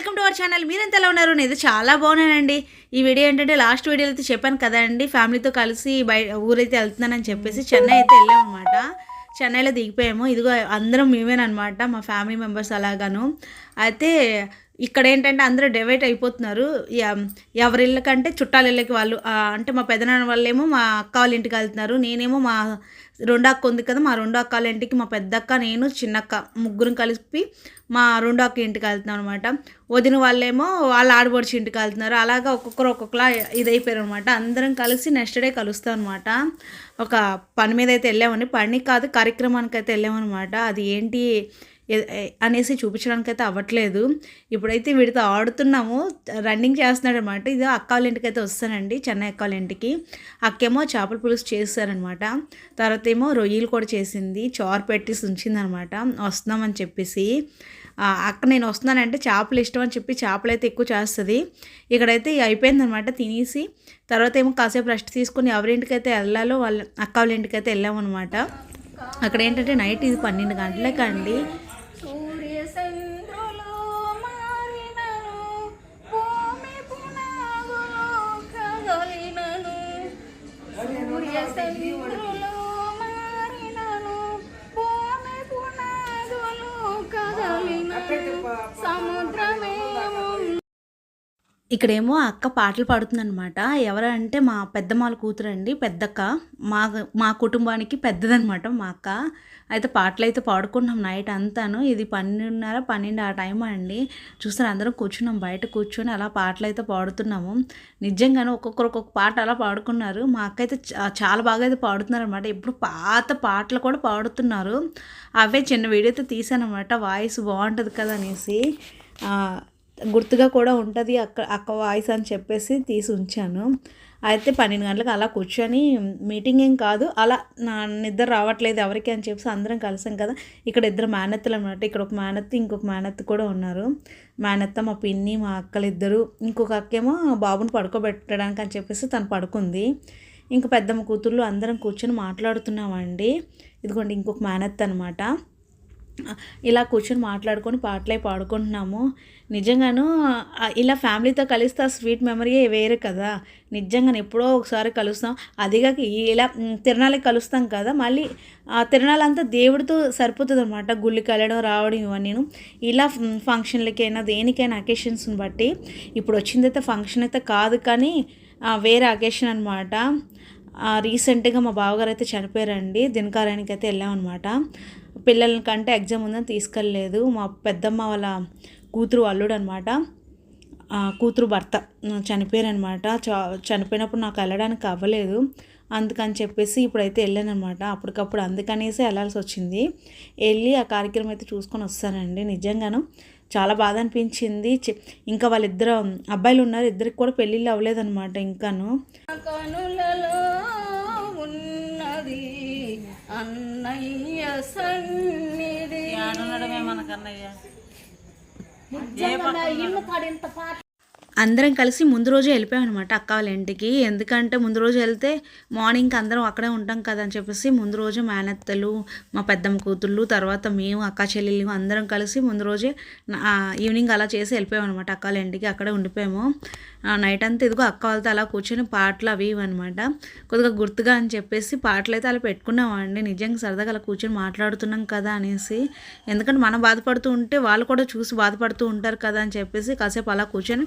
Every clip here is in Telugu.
Welcome to our channel. మీరెంత ఎలా ఉన్నారు? నేను చాలా బాగున్నానండి. ఈ వీడియో ఏంటంటే లాస్ట్ వీడియోలో అయితే చెప్పాను కదండి. ఫ్యామిలీతో కలిసి బయ ఊరైతే వెళ్తున్నానని చెప్పేసి చెన్నై అయితే వెళ్ళామన్నమాట. చెన్నైలో దిగిపోయాము. ఇదిగో అందరం మేమేనమాట మా ఫ్యామిలీ మెంబర్స్ అలాగాను. అయితే ఇక్కడ ఏంటంటే అందరూ డివైడ్ అయిపోతున్నారు. ఎ- ఎవరి ఇళ్ళకంటే చుట్టాల ఇళ్ళకి వాళ్ళు అంటే మా పెదనాన్న వాళ్ళేమో మా అక్క వాళ్ళ ఇంటికి వెళ్తున్నారు. నేనేమో మా రెండో అక్క ఉంది కదా మా రెండో అక్క వాళ్ళ ఇంటికి మా పెద్దక్క నేను చిన్నక్క ముగ్గురం కలిపి మా రెండో అక్క ఇంటికి వెళ్తున్నాం అనమాట వదిన వాళ్ళేమో వాళ్ళ ఆడబడిచి ఇంటికి వెళ్తున్నారు. అలాగా ఒక్కొక్కరు ఒక్కొక్కలా ఇదైపోయారు అనమాట అందరం కలిసి నెక్స్ట్ డే కలుస్తాం అనమాట ఒక పని మీద అయితే వెళ్ళామని పని కాదు కార్యక్రమానికి అయితే వెళ్ళామన్నమాట. అది ఏంటి అనేసి చూపించడానికి అయితే అవ్వట్లేదు. ఇప్పుడైతే వీడితో ఆడుతున్నాము. రన్నింగ్ చేస్తున్నాడు అనమాట ఇది అక్క వాళ్ళ ఇంటికి అయితే వస్తానండి చెన్నై అక్క వాళ్ళ ఇంటికి. అక్కేమో చేపల పులుసు చేస్తారనమాట. తర్వాత ఏమో రొయ్యలు కూడా చేసింది చారు పెట్టేసి ఉంచిందనమాట. వస్తున్నామని చెప్పేసి. అక్క నేను వస్తున్నానంటే చేపలు ఇష్టం అని చెప్పి చేపలు అయితే ఎక్కువ చేస్తుంది. ఇక్కడైతే అయిపోయిందనమాట తినేసి. తర్వాత ఏమో కాసేపు రెస్ట్ తీసుకుని ఎవరింటికి అయితే వెళ్ళాలో వాళ్ళ అక్క వాళ్ళ ఇంటికి అయితే వెళ్ళామన్నమాట అక్కడ ఏంటంటే నైట్ ఇది పన్నెండు గంటలకండి ఇక్కడేమో అక్క పాటలు పాడుతుందన్నమాట. ఎవరంటే మా పెద్దమ్మాల కూతురు అండి పెద్దక్క. మా మా కుటుంబానికి పెద్దదనమాట మా అక్క. అయితే పాటలు అయితే పాడుకున్నాం నైట్ అంతాను. ఇది పన్నెండున్నర పన్నెండు ఆ టైం అండి. చూస్తారు అందరం కూర్చున్నాం బయట కూర్చొని అలా పాటలు అయితే పాడుతున్నాము. నిజంగానే ఒక్కొక్కరు ఒక్కొక్క పాట అలా పాడుకున్నారు. మా అక్క అయితే చా- చాలా బాగా అయితే పాడుతున్నారు అనమాట ఇప్పుడు పాత పాటలు కూడా పాడుతున్నారు. అవే చిన్న వీడియో అయితే తీసానమాట వాయిస్ బాగుంటుంది కదా అనేసి. గుర్తుగా కూడా ఉంటుంది అక్క అక్క వాయిస్ అని చెప్పేసి తీసి ఉంచాను. అయితే పన్నెండు గంటలకు అలా కూర్చొని మీటింగ్ ఏం కాదు అలా నా నిద్ర రావట్లేదు ఎవరికి అని చెప్పేసి అందరం కలిసాం కదా. ఇక్కడ ఇద్దరు మేనత్తలు అనమాట ఇక్కడ ఒక మేనత్త ఇంకొక మేనత్త కూడా ఉన్నారు. మేనత్త మా పిన్ని మా అక్కలు ఇద్దరు. ఇంకొక అక్కేమో బాబుని పడుకోబెట్టడానికి అని చెప్పేసి తను పడుకుంది. ఇంక పెద్దమ్మ కూతుర్లు అందరం కూర్చొని మాట్లాడుతున్నామండి. ఇదిగోండి ఇంకొక మేనత్త అనమాట ఇలా కూర్చొని మాట్లాడుకొని పాటలే పాడుకుంటున్నాము. నిజంగాను ఇలా ఫ్యామిలీతో కలిస్తే ఆ స్వీట్ మెమరీయే వేరే కదా. నిజంగా ఎప్పుడో ఒకసారి కలుస్తాం. అదిగా ఇలా తిరణాలకి కలుస్తాం కదా. మళ్ళీ ఆ తిరణాలంతా దేవుడితో సరిపోతుంది అనమాట గుళ్ళకి వెళ్ళడం రావడం ఇవన్నీ ఇలా ఫంక్షన్లకైనా దేనికైనా అకేషన్స్ని బట్టి ఇప్పుడు వచ్చిందైతే ఫంక్షన్ అయితే కాదు కానీ వేరే అకేషన్ అనమాట రీసెంట్గా మా బావగారు అయితే చనిపోయారండి. దినకారానికి అయితే వెళ్ళామన్నమాట. పిల్లల కంటే ఎగ్జామ్ ఉందని తీసుకెళ్ళలేదు. మా పెద్దమ్మ వాళ్ళ కూతురు అల్లుడు అనమాట కూతురు భర్త చనిపోయారనమాట. చ చనిపోయినప్పుడు నాకు వెళ్ళడానికి అవ్వలేదు. అందుకని చెప్పేసి ఇప్పుడైతే వెళ్ళానమాట అప్పటికప్పుడు అందుకనేసి వెళ్ళాల్సి వచ్చింది. వెళ్ళి ఆ కార్యక్రమం అయితే చూసుకొని వస్తానండి. నిజంగాను చాలా బాధ అనిపించింది. ఇంకా వాళ్ళిద్దరు అబ్బాయిలు ఉన్నారు. ఇద్దరికి కూడా పెళ్ళిళ్ళు అవ్వలేదన్నమాట ఇంకాను. కనులలో అన్నయ్య సన్నిధి. నిజంగా ఇల్లు కాడింత పాట అందరం కలిసి ముందు రోజే వెళ్ళిపోయామన్నమాట అక్క వాళ్ళ ఇంటికి. ఎందుకంటే ముందు రోజు వెళ్తే మార్నింగ్ అందరం అక్కడే ఉంటాం కదా అని చెప్పేసి ముందు రోజు మేనత్తలు మా పెద్దమ్మ కూతుళ్ళు తర్వాత మేము అక్క చెల్లెళ్ళు అందరం కలిసి ముందు రోజే ఈవినింగ్ అలా చేసి వెళ్ళిపోయాం అనమాట అక్క వాళ్ళ ఇంటికి. అక్కడే ఉండిపోయాము. ఆ, నైట్ అంతా ఇదిగో అక్క వాళ్ళతో అలా కూర్చొని పాటలు అవి ఇవన్నమాట అనమాట కొద్దిగా గుర్తుగా అని చెప్పేసి పాటలు అయితే అలా పెట్టుకున్నామండి. నిజంగా సరదాగా అలా కూర్చొని మాట్లాడుతున్నాం కదా అనేసి. ఎందుకంటే మనం బాధపడుతూ ఉంటే వాళ్ళు కూడా చూసి బాధపడుతూ ఉంటారు కదా అని చెప్పేసి కాసేపు అలా కూర్చొని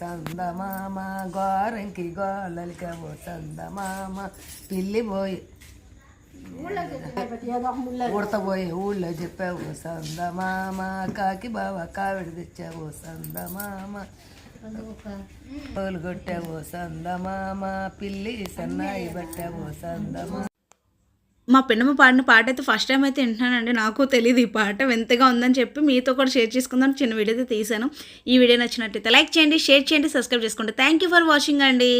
సందమామ గోరంకి గోలలికావో సందమామ. పిల్లి పోయి ఉడతపోయి ఊళ్ళో చెప్పావు సందమామ. కాకి బావ కావిడి తెచ్చావు సందమామ. కోలు కొట్టావు సందమామ. పిల్లి సన్నాయి పట్టావు సందమా మా పిన్నమ్మ పాడిన పాట అయితే ఫస్ట్ టైం అయితే వింటున్నానండి. నాకు తెలియదు ఈ పాట. వింతగా ఉందని చెప్పి మీతో కూడా షేర్ చేసుకుందాం. చిన్న వీడియో అయితే తీశాను. ఈ వీడియో నచ్చినట్టయితే లైక్ చేయండి షేర్ చేయండి సబ్స్క్రైబ్ చేసుకోండి. థ్యాంక్ యూ ఫర్ వాచింగ్ అండి.